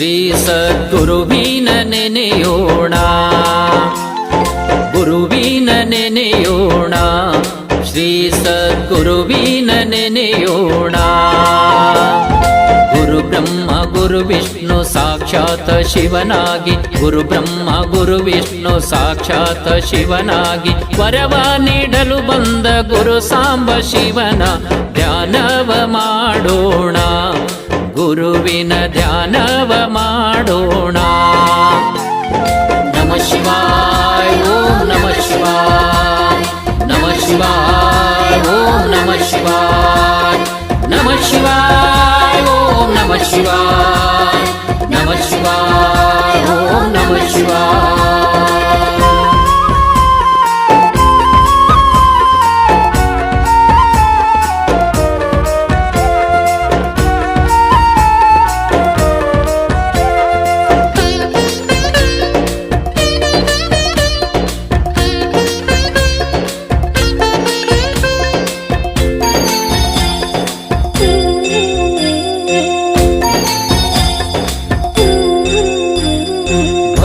ಶ್ರೀ ಸದ್ಗುರುವಿನ ನೆನೆಯೋಣ. ಗುರುವಿನ ನೆನೆಯೋಣ. ಶ್ರೀ ಸದ್ಗುರುವಿನ ನೆನೆಯೋಣ. ಗುರು ಬ್ರಹ್ಮ, ಗುರು ವಿಷ್ಣು ಸಾಕ್ಷಾತ್ ಶಿವನಾಗಿ. ಗುರು ಬ್ರಹ್ಮ, ಗುರು ವಿಷ್ಣು ಸಾಕ್ಷಾತ್ ಶಿವನಾಗಿ. ವರವ ನೀಡಲು ಬಂದ ಗುರು ಸಾಂಬ ಶಿವನ ಧ್ಯಾನವ ಮಾಡೋಣ. ಗುರುವಿನ ಧ್ಯಾನವ ಮಾಡೋಣ ನಮ ಶಿವಾಯ ಓಂ ನಮ ಶಿವಾಯ ನಮ ಶಿವಾಯ ಓಂ ನಮ ಶಿವಾಯ ನಮ ಶಿವಾಯ ಓಂ ನಮ ಶಿವಾಯ ನಮ ಶಿವಾಯ ಓಂ ನಮ ಶಿವಾಯ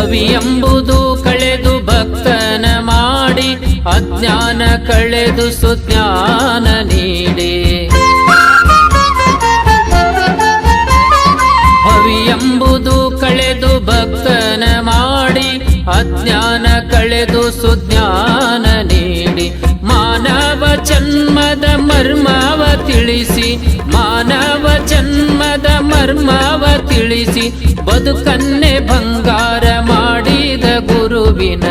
ಭವಿ ಎಂಬುದು ಕಳೆದು ಭಕ್ತನ ಮಾಡಿ, ಅಜ್ಞಾನ ಕಳೆದು ಸುಜ್ಞಾನ ನೀಡಿ. ಭವಿ ಎಂಬುದು ಕಳೆದು ಭಕ್ತನ ಮಾಡಿ, ಅಜ್ಞಾನ ಕಳೆದು ಸುಜ್ಞಾನ ನೀಡಿ. ಮಾನವ ಜನ್ಮದ ಮರ್ಮವ ತಿಳಿಸಿ, ಮಾನವ ಜನ್ಮದ ಮರ್ಮವ ತಿಳಿಸಿ ಬದುಕನ್ನೇ ಬಂಗಾರ ಮಾಡಿದ ಗುರುವಿನ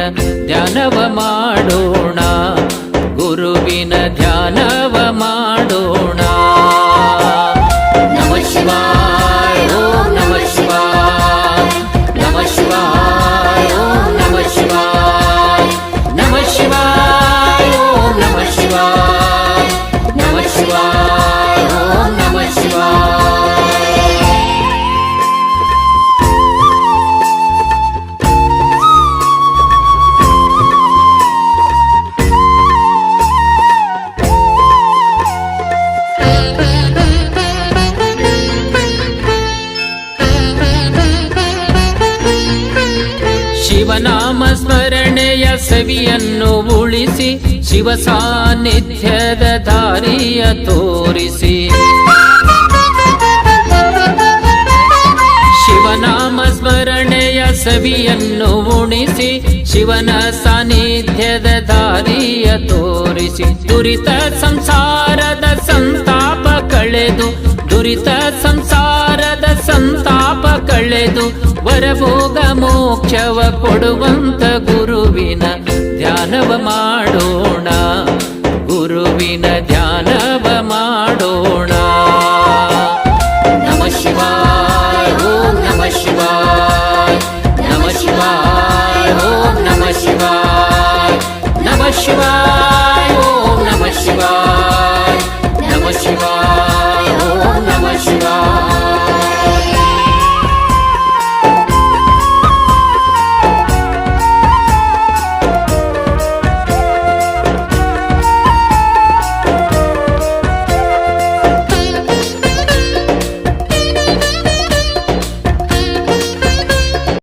ಧ್ಯಾನವ ಮಾಡೋಣ. ಗುರುವಿನ ಧ್ಯಾನವ ಶಿವನಾಮ ಸ್ಮರಣೆಯ ಸವಿಯನ್ನು ಉಳಿಸಿ ಶಿವ ಸಾನ್ನಿಧ್ಯದ ದಾರಿಯ ತೋರಿಸಿ. ಶಿವನಾಮ ಸ್ಮರಣೆಯ ಸವಿಯನ್ನು ಉಣಿಸಿ ಶಿವನ ಸಾನ್ನಿಧ್ಯದ ದಾರಿಯ ತೋರಿಸಿ. ದುರಿತ ಸಂಸಾರದ ಸಂತಾಪ ಕಳೆದು ದುರಿತ ಕಳೆದು ವರಭೋಗ ಮೋಕ್ಷವ ಕೊಡುವಂತ ಗುರುವಿನ ಧ್ಯಾನವ ಮಾಡೋಣ. ಗುರುವಿನ ಧ್ಯಾನವ ಮಾಡೋಣ. ನಮ ಶಿವಾಯ, ಓಂ ನಮ ಶಿವಾಯ. ನಮ ಶಿವಾಯ, ಓಂ ನಮ ಶಿವಾಯ. ನಮ ಶಿವಾಯ, ಓಂ ನಮ ಶಿವಾಯ.